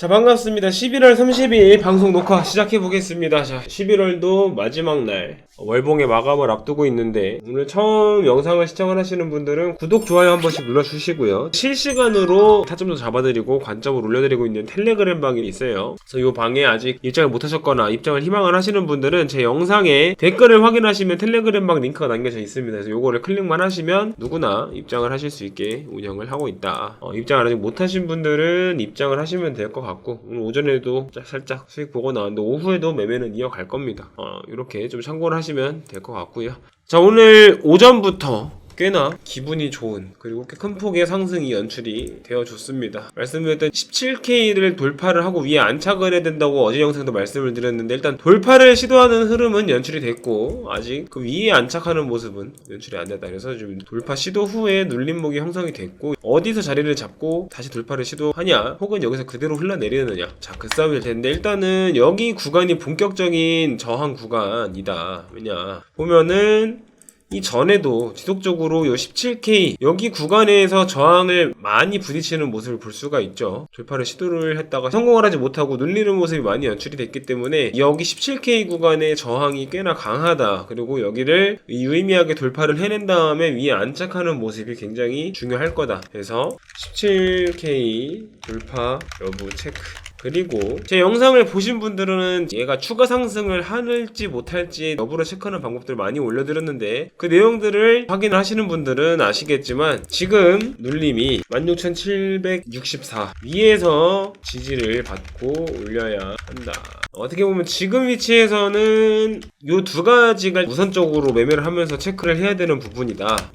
자 반갑습니다. 11월 30일 방송 녹화 시작해 보겠습니다. 자 11월도 마지막 날 월봉의 마감을 앞두고 있는데 오늘 처음 영상을 시청을 하시는 분들은 구독 좋아요 한 번씩 눌러주시고요. 실시간으로 타점도 잡아드리고 관점을 올려드리고 있는 텔레그램 방이 있어요. 그래서 이 방에 아직 입장을 못 하셨거나 입장을 희망을 하시는 분들은 제 영상에 댓글을 확인하시면 텔레그램 방 링크가 남겨져 있습니다. 그래서 요거를 클릭만 하시면 누구나 입장을 하실 수 있게 운영을 하고 있다. 어, 입장을 아직 못 하신 분들은 입장을 하시면 될 것 같고 오늘 오전에도 짝- 살짝 수익 보고 나왔는데 오후에도 매매는 이어갈 겁니다. 어, 이렇게 좀 참고를 하시 면 될 것 같고요. 자 오늘 오전부터 꽤나 기분이 좋은 그리고 꽤 큰 폭의 상승이 연출이 되어줬습니다. 말씀드렸던 17K를 돌파를 하고 위에 안착을 해야 된다고 어제 영상도 말씀을 드렸는데 일단 돌파를 시도하는 흐름은 연출이 됐고 아직 그 위에 안착하는 모습은 연출이 안 됐다. 그래서 지금 돌파 시도 후에 눌림목이 형성이 됐고 어디서 자리를 잡고 다시 돌파를 시도하냐 혹은 여기서 그대로 흘러내리느냐 자 그 싸움이 될 텐데 일단은 여기 구간이 본격적인 저항 구간이다. 왜냐 보면은 이 전에도 지속적으로 요 17K 여기 구간에서 저항을 많이 부딪히는 모습을 볼 수가 있죠. 돌파를 시도를 했다가 성공을 하지 못하고 눌리는 모습이 많이 연출이 됐기 때문에 여기 17K 구간의 저항이 꽤나 강하다. 그리고 여기를 유의미하게 돌파를 해낸 다음에 위에 안착하는 모습이 굉장히 중요할 거다. 그래서 17K 돌파 여부 체크. 그리고 제 영상을 보신 분들은 얘가 추가 상승을 할지 못할지 여부를 체크하는 방법들 많이 올려드렸는데 그 내용들을 확인하시는 분들은 아시겠지만 지금 눌림이 16,764 위에서 지지를 받고 올려야 한다. 어떻게 보면 지금 위치에서는 이 두 가지가 우선적으로 매매를 하면서 체크를 해야 되는 부분이다.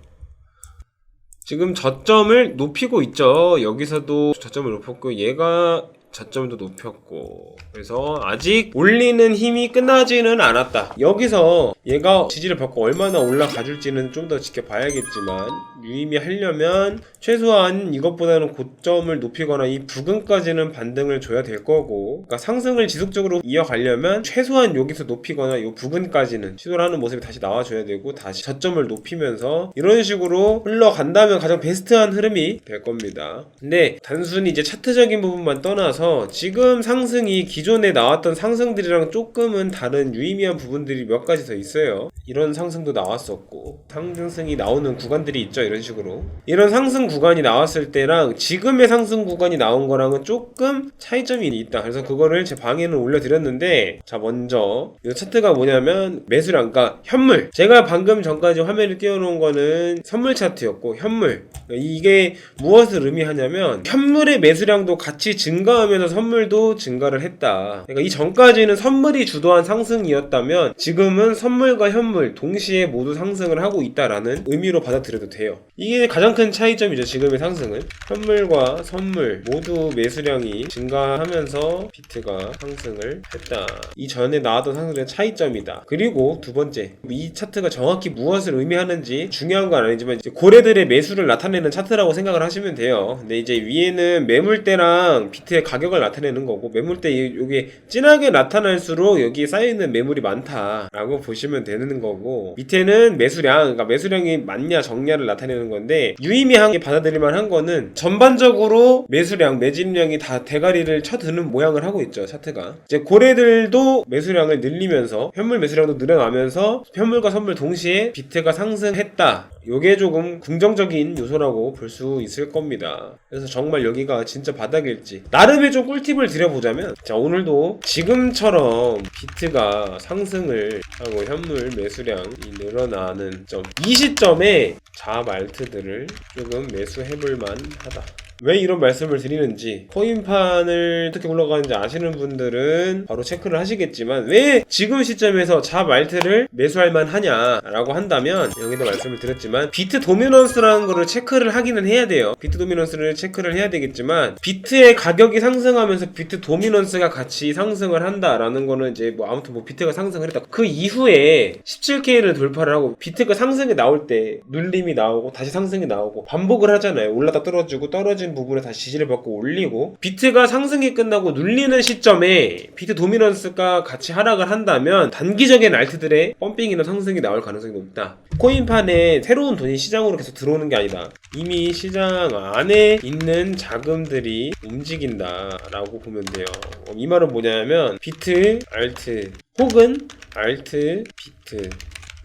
지금 저점을 높이고 있죠. 여기서도 저점을 높였고 얘가 저점도 높였고 그래서 아직 올리는 힘이 끝나지는 않았다. 여기서 얘가 지지를 받고 얼마나 올라가 줄지는 좀 더 지켜봐야겠지만 유의미 하려면 최소한 이것보다는 고점을 높이거나 이 부근까지는 반등을 줘야 될 거고 그러니까 상승을 지속적으로 이어가려면 최소한 여기서 높이거나 이 부근까지는 시도를 하는 모습이 다시 나와줘야 되고 다시 저점을 높이면서 이런 식으로 흘러간다면 가장 베스트한 흐름이 될 겁니다. 근데 단순히 이제 차트적인 부분만 떠나서 지금 상승이 기존에 나왔던 상승들이랑 조금은 다른 유의미한 부분들이 몇 가지 더 있어요. 이런 상승도 나왔었고 상승이 나오는 구간들이 있죠. 이런 식으로 이런 상승 구간이 나왔을 때랑 지금의 상승 구간이 나온 거랑은 조금 차이점이 있다. 그래서 그거를 제 방에는 올려드렸는데 자 먼저 이 차트가 뭐냐면 매수량 그러니까 현물 제가 방금 전까지 화면에 띄워놓은 거는 선물 차트였고 현물 이게 무엇을 의미하냐면 현물의 매수량도 같이 증가하면 서 선물도 증가를 했다. 그러니까 이 전까지는 선물이 주도한 상승이었다면 지금은 선물과 현물 동시에 모두 상승을 하고 있다라는 의미로 받아들여도 돼요. 이게 가장 큰 차이점이죠. 지금의 상승은 현물과 선물 모두 매수량이 증가하면서 비트가 상승을 했다. 이 전에 나왔던 상승의 차이점이다. 그리고 두 번째 이 차트가 정확히 무엇을 의미하는지 중요한 건 아니지만 고래들의 매수를 나타내는 차트라고 생각을 하시면 돼요. 근데 이제 위에는 매물대랑 비트의 가격 을 나타내는 거고 매물대 이게 진하게 나타날수록 여기에 쌓여있는 매물이 많다라고 보시면 되는 거고 밑에는 매수량 그러니까 매수량이 많냐 적냐를 나타내는 건데 유의미하게 받아들일만 한 거는 전반적으로 매수량 매집량이 다 대가리를 쳐드는 모양을 하고 있죠 차트가. 이제 고래들도 매수량을 늘리면서 현물 매수량도 늘어나면서 현물과 선물 동시에 비트가 상승했다. 요게 조금 긍정적인 요소라고 볼 수 있을 겁니다. 그래서 정말 여기가 진짜 바닥일지. 나름 의 좀 꿀팁을 드려보자면 자 오늘도 지금처럼 비트가 상승을 하고 현물 매수량이 늘어나는 점 이 시점에 자말트들을 조금 매수해볼만 하다. 왜 이런 말씀을 드리는지 코인판을 어떻게 올라가는지 아시는 분들은 바로 체크를 하시겠지만 왜 지금 시점에서 자말트를 매수할 만하냐라고 한다면 여기도 말씀을 드렸지만 비트 도미넌스라는 거를 체크를 하기는 해야 돼요. 비트 도미넌스를 체크를 해야 되겠지만 비트의 가격이 상승하면서 비트 도미넌스가 같이 상승을 한다라는 거는 이제 뭐 아무튼 뭐 비트가 상승을 했다. 그 이후에 17K를 돌파를 하고 비트가 상승이 나올 때 눌림이 나오고 다시 상승이 나오고 반복을 하잖아요. 올라다 떨어지고 떨어지고 떨어진 부분에 다시 지지를 받고 올리고 비트가 상승이 끝나고 눌리는 시점에 비트 도미넌스가 같이 하락을 한다면 단기적인 알트들의 펌핑이나 상승이 나올 가능성이 높다. 코인판에 새로운 돈이 시장으로 계속 들어오는 게 아니다. 이미 시장 안에 있는 자금들이 움직인다라고 보면 돼요. 어, 이 말은 뭐냐면 비트, 알트 혹은 알트, 비트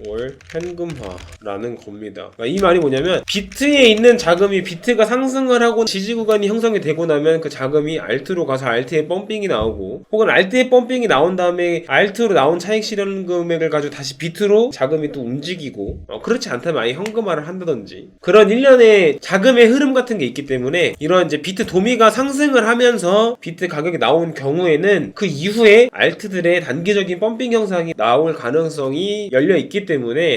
월 현금화라는 겁니다. 그러니까 이 말이 뭐냐면 비트에 있는 자금이 비트가 상승을 하고 지지 구간이 형성이 되고 나면 그 자금이 알트로 가서 알트에 펌핑이 나오고 혹은 알트에 펌핑이 나온 다음에 알트로 나온 차익 실현 금액을 가지고 다시 비트로 자금이 또 움직이고 어, 그렇지 않다면 아예 현금화를 한다든지 그런 일련의 자금의 흐름 같은 게 있기 때문에 이런 이제 비트 도미가 상승을 하면서 비트 가격이 나온 경우에는 그 이후에 알트들의 단기적인 펌핑 현상이 나올 가능성이 열려 있기 때문에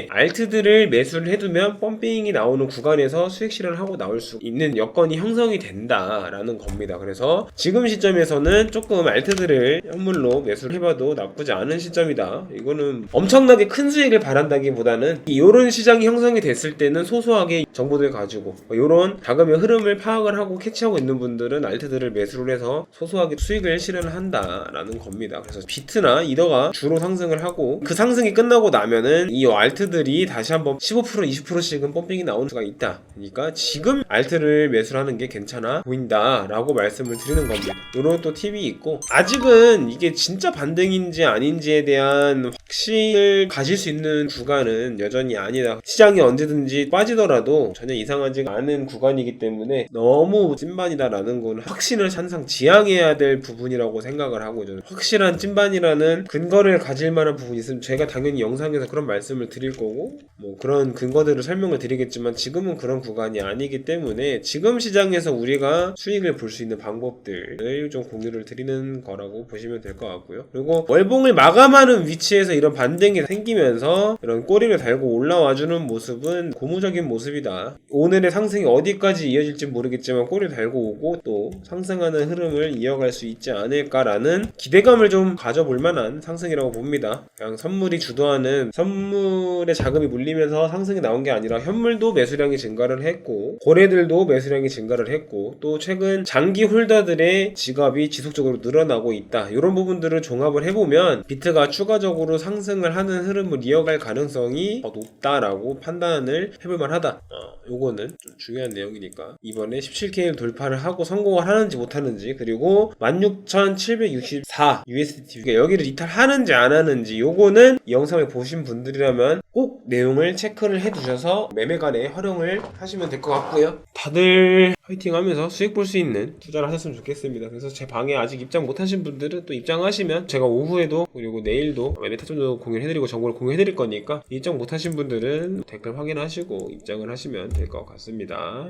알트들을 매수를 해두면 펌핑이 나오는 구간에서 수익 실현을 하고 나올 수 있는 여건이 형성이 된다라는 겁니다. 그래서 지금 시점에서는 조금 알트들을 현물로 매수를 해봐도 나쁘지 않은 시점이다. 이거는 엄청나게 큰 수익을 바란다기보다는 이런 시장이 형성이 됐을 때는 소소하게 정보들 가지고 이런 자금의 흐름을 파악을 하고 캐치하고 있는 분들은 알트들을 매수를 해서 소소하게 수익을 실현을 한다라는 겁니다. 그래서 비트나 이더가 주로 상승을 하고 그 상승이 끝나고 나면은 이 알트들이 다시 한번 15% 20%씩은 펌핑이 나오는 수가 있다. 그러니까 지금 알트를 매수를 하는 게 괜찮아 보인다라고 말씀을 드리는 겁니다. 이런 또 팁이 있고 아직은 이게 진짜 반등인지 아닌지에 대한 확신을 가질 수 있는 구간은 여전히 아니다. 시장이 언제든지 빠지더라도 전혀 이상하지 않은 구간이기 때문에 너무 찐반이다라는 건 확신을 항상 지향해야 될 부분이라고 생각을 하고 저는 확실한 찐반이라는 근거를 가질 만한 부분이 있으면 제가 당연히 영상에서 그런 말씀 을 드릴 거고 뭐 그런 근거들을 설명을 드리겠지만 지금은 그런 구간이 아니기 때문에 지금 시장에서 우리가 수익을 볼 수 있는 방법들을 좀 공유를 드리는 거라고 보시면 될 것 같고요. 그리고 월봉을 마감하는 위치에서 이런 반등이 생기면서 이런 꼬리를 달고 올라와주는 모습은 고무적인 모습이다. 오늘의 상승이 어디까지 이어질지 모르겠지만 꼬리를 달고 오고 또 상승하는 흐름을 이어갈 수 있지 않을까라는 기대감을 좀 가져볼 만한 상승이라고 봅니다. 그냥 선물이 주도하는 선물 의 자금이 물리면서 상승이 나온 게 아니라 현물도 매수량이 증가를 했고 고래들도 매수량이 증가를 했고 또 최근 장기 홀더들의 지갑이 지속적으로 늘어나고 있다. 이런 부분들을 종합을 해보면 비트가 추가적으로 상승을 하는 흐름을 이어갈 가능성이 더 높다라고 판단을 해볼 만하다. 어, 요거는 좀 중요한 내용이니까 이번에 17K를 돌파를 하고 성공을 하는지 못하는지 그리고 16,764 USDT 여기를 이탈하는지 안 하는지 요거는 이 영상을 보신 분들이 라면 꼭 내용을 체크를 해두셔서 매매간에 활용을 하시면 될 것 같고요. 다들 화이팅 하면서 수익 볼 수 있는 투자를 하셨으면 좋겠습니다. 그래서 제 방에 아직 입장 못 하신 분들은 또 입장하시면 제가 오후에도 그리고 내일도 매매 타점도 공유해드리고 정보를 공유해드릴 거니까 입장 못 하신 분들은 댓글 확인하시고 입장을 하시면 될 것 같습니다.